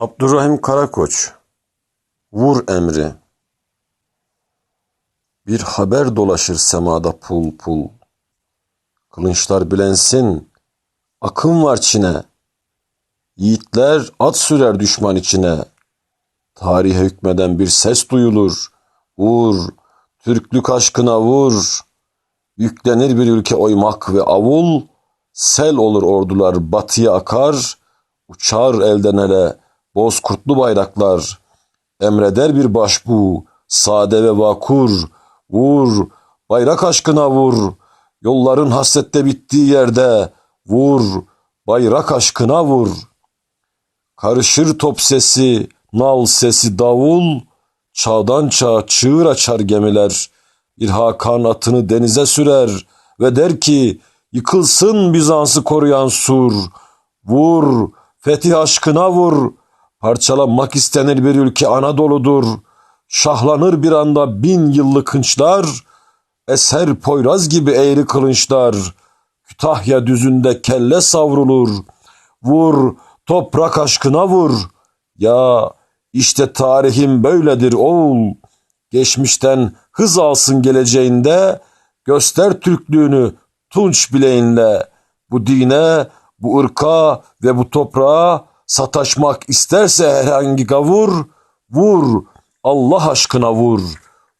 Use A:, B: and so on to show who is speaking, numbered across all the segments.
A: Abdurrahim Karakoç Vur emri. Bir haber dolaşır semada pul pul. Kılınçlar bilensin Akın var Çin'e. Yiğitler at sürer düşman içine. Tarihe hükmeden bir ses duyulur. Vur Türklük aşkına vur. Yüklenir bir ülke oymak ve avul. Sel olur ordular batıya akar. Uçar elden ele boz kurtlu bayraklar. Emreder bir başbu, sade ve vakur. Vur, bayrak aşkına vur. Yolların hasrette bittiği yerde. Vur, bayrak aşkına vur. Karışır top sesi, nal sesi davul. Çağdan çağa çığır açar gemiler. Bir Hakan atını denize sürer ve der ki yıkılsın Bizans'ı koruyan sur. Vur, fetih aşkına vur. Parçalanmak istenir bir ülke Anadolu'dur. Şahlanır bir anda bin yıllık hınçlar. Eser Poyraz gibi eğri kılınçlar. Kütahya düzünde kelle savrulur. Vur, toprak aşkına vur. Ya işte tarihim böyledir oğul. Geçmişten hız alsın geleceğinde. Göster Türklüğünü tunç bileğinle. Bu dine, bu ırka ve bu toprağa sataşmak isterse herhangi gavur, vur, Allah aşkına vur,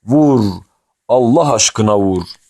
A: vur, Allah aşkına vur.''